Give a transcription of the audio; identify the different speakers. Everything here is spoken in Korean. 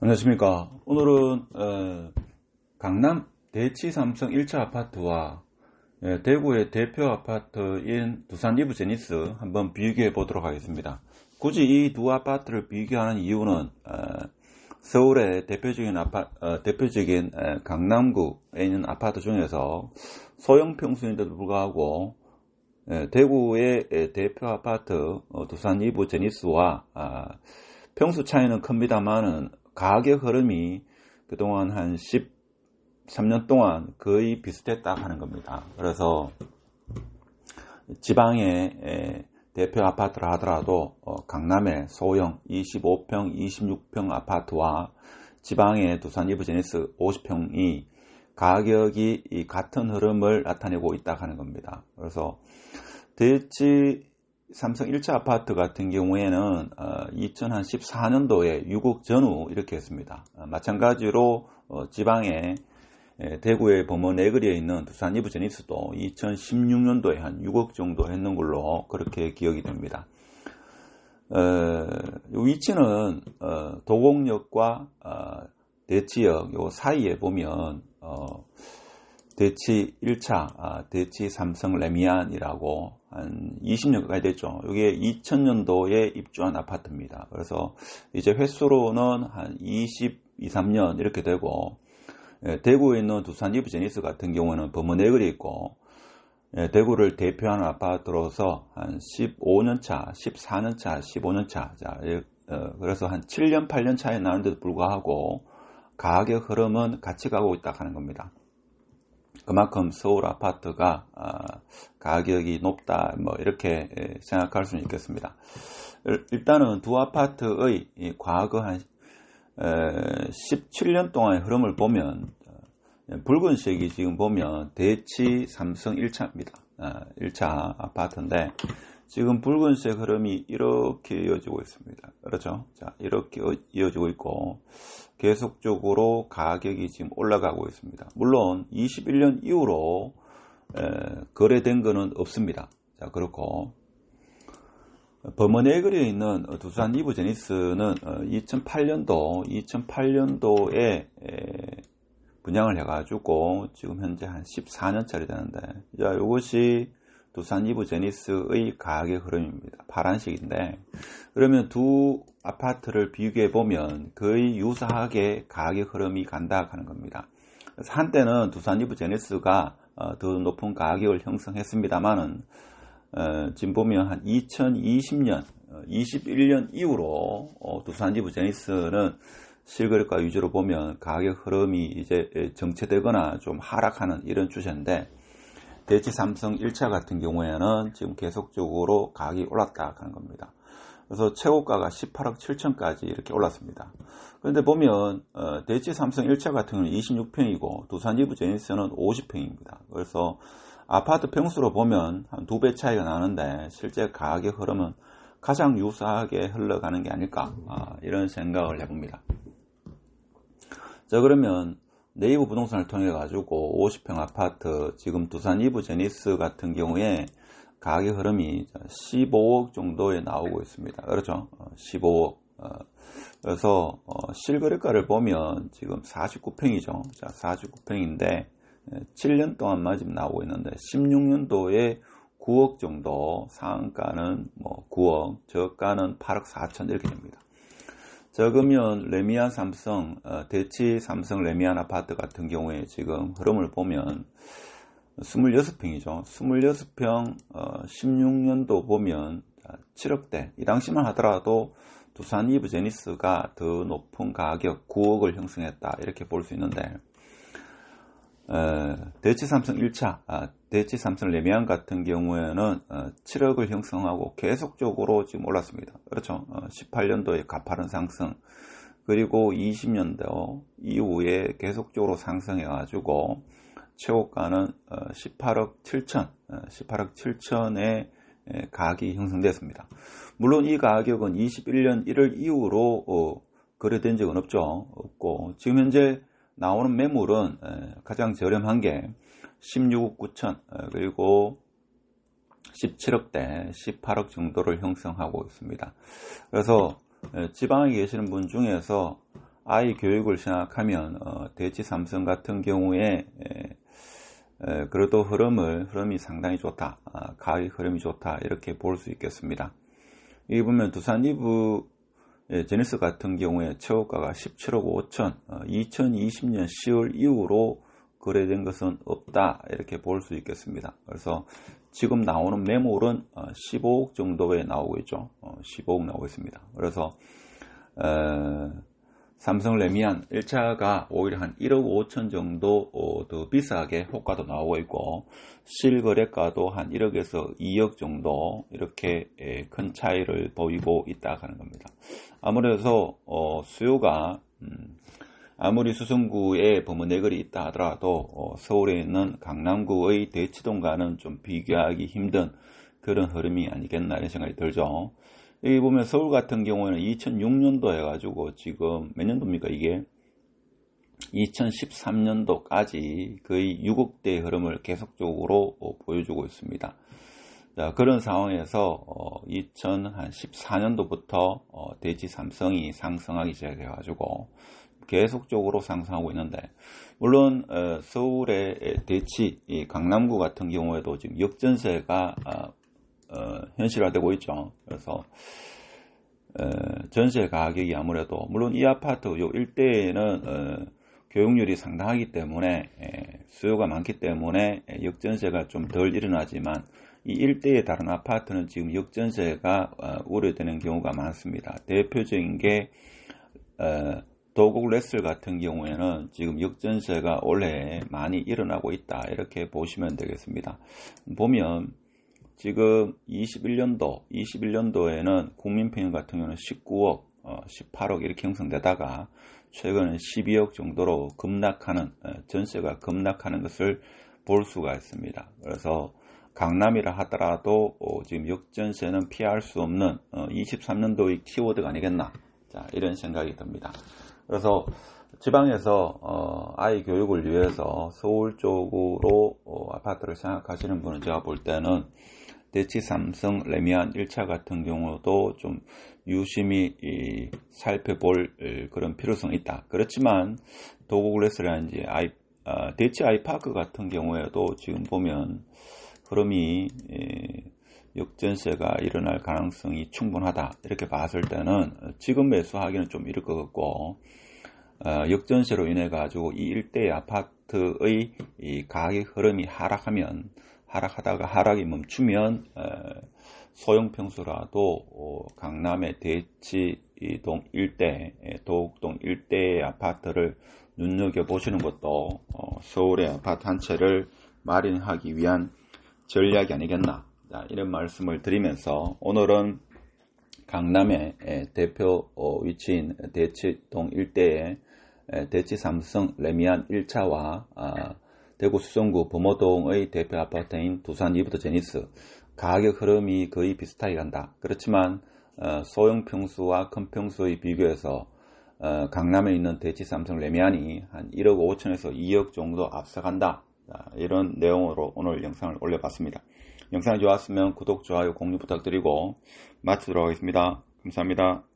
Speaker 1: 안녕하십니까. 오늘은 어, 강남 대치 삼성 1차 아파트와 예, 대구의 대표 아파트인 두산 리브 제니스 한번 비교해 보도록 하겠습니다. 굳이 이 두 아파트를 비교하는 이유는 어, 서울의 대표적인 아파 어, 대표적인 에, 강남구에 있는 아파트 중에서 소형 평수인데도 불구하고 에, 대구의 에, 대표 아파트 어, 두산 리브 제니스와 아, 평수 차이는 큽니다만은 가격 흐름이 그동안 한 13년 동안 거의 비슷했다 하는 겁니다. 그래서 지방의 대표 아파트를 하더라도 어, 강남의 소형 25평, 26평 아파트와 지방의 두산 이브제니스 50평이 가격이 같은 흐름을 나타내고 있다 하는 겁니다. 그래서 대치 삼성 1차 아파트 같은 경우에는 2014년도에 어, 유국 전후 이렇게 했습니다. 어, 마찬가지로 어, 지방에 대구의 범원 내거리에 있는 두산 이브 제니스도 2016년도에 한 6억 정도 했는 걸로 그렇게 기억이 됩니다. 위치는 도곡역과 대치역 요 사이에 보면 대치 1차, 아, 대치 삼성 레미안이라고 한 20년 가까이 됐죠. 이게 2000년도에 입주한 아파트입니다. 그래서 이제 횟수로는 한 22, 3년 이렇게 되고, 예, 대구에 있는 두산 이브제니스 같은 경우는 범원내거리 있고, 예, 대구를 대표하는 아파트로서 한 15년 차, 14년 차, 15년 차, 자, 예, 어, 그래서 한 7년, 8년 차이 나는데도 불구하고 가격 흐름은 같이 가고 있다 하는 겁니다. 그만큼 서울 아파트가 아, 가격이 높다 뭐 이렇게 생각할 수는 있겠습니다. 일단은 두 아파트의 과거 한 17년 동안의 흐름을 보면 붉은색이 지금 보면 대치 삼성 1차입니다. 1차 아, 아파트인데 지금 붉은색 흐름이 이렇게 이어지고 있습니다. 그렇죠? 자, 이렇게 이어지고 있고 계속적으로 가격이 지금 올라가고 있습니다. 물론 21년 이후로 에, 거래된 것은 없습니다. 자, 그렇고 범원에 그려 있는 두산 이브 제니스는 2008년도 2008년도에 에, 분양을 해가지고 지금 현재 한 14년짜리 되는데 자, 이것이 두산 이브 제니스의 가격 흐름입니다. 파란색인데 그러면 두 아파트를 비교해 보면 거의 유사하게 가격 흐름이 간다 하는 겁니다. 한때는 두산 이브 제니스가 어, 더 높은 가격을 형성했습니다만은 어, 지금 보면 한 2020년, 21년 어, 이후로 두산 이브 제니스는 실거래가 위주로 보면 가격 흐름이 이제 정체되거나 좀 하락하는 이런 추세인데 대치 삼성 1차 같은 경우에는 지금 계속적으로 가격이 올랐다 하는 겁니다. 그래서 최고가가 18억 7천까지 이렇게 올랐습니다. 그런데 보면 어, 대치 삼성 1차 같은 경우는 26평이고 두산 이브 제니스는 50평입니다. 그래서 아파트 평수로 보면 한 두 배 차이가 나는데 실제 가격 흐름은 가장 유사하게 흘러가는 게 아닐까 아, 이런 생각을 해봅니다. 자 그러면 네이버 부동산을 통해 가지고 50평 아파트 지금 두산 이브 제니스 같은 경우에 가격 흐름이 15억 정도에 나오고 있습니다. 그렇죠? 15억. 어, 그래서 어, 실거래가를 보면 지금 49평이죠. 자, 49평인데 7년 동안만 지금 나오고 있는데 16년도에 9억 정도 상가는 뭐 9억, 저가는 8억 4천 이렇게 됩니다. 적으면 레미안 삼성, 어, 대치 삼성 레미안 아파트 같은 경우에 지금 흐름을 보면 26평이죠. 26평 어, 16년도 보면 7억대. 이 당시만 하더라도 두산 이브 제니스가 더 높은 가격 9억을 형성했다. 이렇게 볼 수 있는데 어, 대치 삼성 1차, 아, 대치 삼성 레미안 같은 경우에는 어, 7억을 형성하고 계속적으로 지금 올랐습니다. 그렇죠. 어, 18년도에 가파른 상승, 그리고 20년도 이후에 계속적으로 상승해가지고 최고가는 18억 7천, 18억 7천의 가격이 형성됐습니다. 물론 이 가격은 21년 1월 이후로 어, 거래된 적은 없죠. 없고 지금 현재 나오는 매물은 가장 저렴한 게 16억 9천 그리고 17억대 18억 정도를 형성하고 있습니다. 그래서 지방에 계시는 분 중에서 아이 교육을 생각하면 어, 대치 삼성 같은 경우에 에, 그래도 흐름을 흐름이 상당히 좋다 아, 가격 흐름이 좋다 이렇게 볼 수 있겠습니다 여기 보면 두산 리브 예, 제니스 같은 경우에 최고가가 17억 5천 2020년 10월 이후로 거래된 것은 없다 이렇게 볼 수 있겠습니다. 그래서 지금 나오는 매물은 15억 어, 정도에 나오고 있죠. 15억 어, 나오고 있습니다. 그래서 삼성 레미안 1차가 오히려 한 1억 5천 정도 어, 더 비싸게 효과도 나오고 있고 실거래가도 한 1억에서 2억 정도 이렇게 예, 큰 차이를 보이고 있다 하는 겁니다. 아무래도 어, 수요가 음, 아무리 수성구에 범어내거리 있다 하더라도 어, 서울에 있는 강남구의 대치동과는 좀 비교하기 힘든 그런 흐름이 아니겠나 이런 생각이 들죠. 여기 보면 서울 같은 경우에는 2006년도 해가지고 지금 몇 년도입니까 이게 2013년도까지 거의 6억대의 흐름을 계속적으로 어, 보여주고 있습니다. 자, 그런 상황에서 2014년도부터 어, 대지 삼성이 상승하기 시작해가지고 계속적으로 상승하고 있는데 물론 어, 서울의 대치 강남구 같은 경우에도 지금 역전세가 어, 현실화되고 있죠. 그래서 어, 전세 가격이 아무래도 물론 이 아파트 요 일대에는 어, 교육률이 상당하기 때문에 에, 수요가 많기 때문에 역전세가 좀 덜 일어나지만 이 일대의 다른 아파트는 지금 역전세가 어, 우려되는 경우가 많습니다. 대표적인 게 어, 도곡 레슬 같은 경우에는 지금 역전세가 올해 많이 일어나고 있다 이렇게 보시면 되겠습니다. 보면 지금 21년도, 21년도에는 국민평균 같은 경우는 19억, 어, 18억 이렇게 형성되다가 최근에 12억 정도로 급락하는, 어, 전세가 급락하는 것을 볼 수가 있습니다. 그래서 강남이라 하더라도 어, 지금 역전세는 피할 수 없는 어, 23년도의 키워드가 아니겠나. 자, 이런 생각이 듭니다. 그래서 지방에서 어, 아이 교육을 위해서 서울 쪽으로 어, 아파트를 생각하시는 분은 제가 볼 때는 대치 삼성 레미안 1차 같은 경우도 좀 유심히 살펴볼 그런 필요성이 있다. 그렇지만 도고글래스라든지 아이, 어, 대치 아이파크 같은 경우에도 지금 보면 흐름이 역전세가 일어날 가능성이 충분하다. 이렇게 봤을 때는 지금 매수하기는 좀 이를 것 같고 어, 역전세로 인해 가지고 이 일대 아파트의 가격 흐름이 하락하면 하락하다가 하락이 멈추면 소형 평수라도 어, 강남의 대치동 일대, 도곡동 일대의 아파트를 눈여겨보시는 것도 어, 서울의 아파트 한 채를 마련하기 위한 전략이 아니겠나. 이런 말씀을 드리면서 오늘은 강남의 대표 어, 위치인 대치동 일대의 대치 삼성 레미안 1차와 대구 수성구 범어동의 대표 아파트인 두산 이브터 제니스 가격 흐름이 거의 비슷하게 간다. 그렇지만 어, 소형 평수와 큰 평수의 비교해서 어, 강남에 있는 대치 삼성 레미안이 한 1억 5천에서 2억 정도 앞서간다. 이런 내용으로 오늘 영상을 올려봤습니다. 영상이 좋았으면 구독, 좋아요, 공유 부탁드리고 마치도록 하겠습니다. 감사합니다.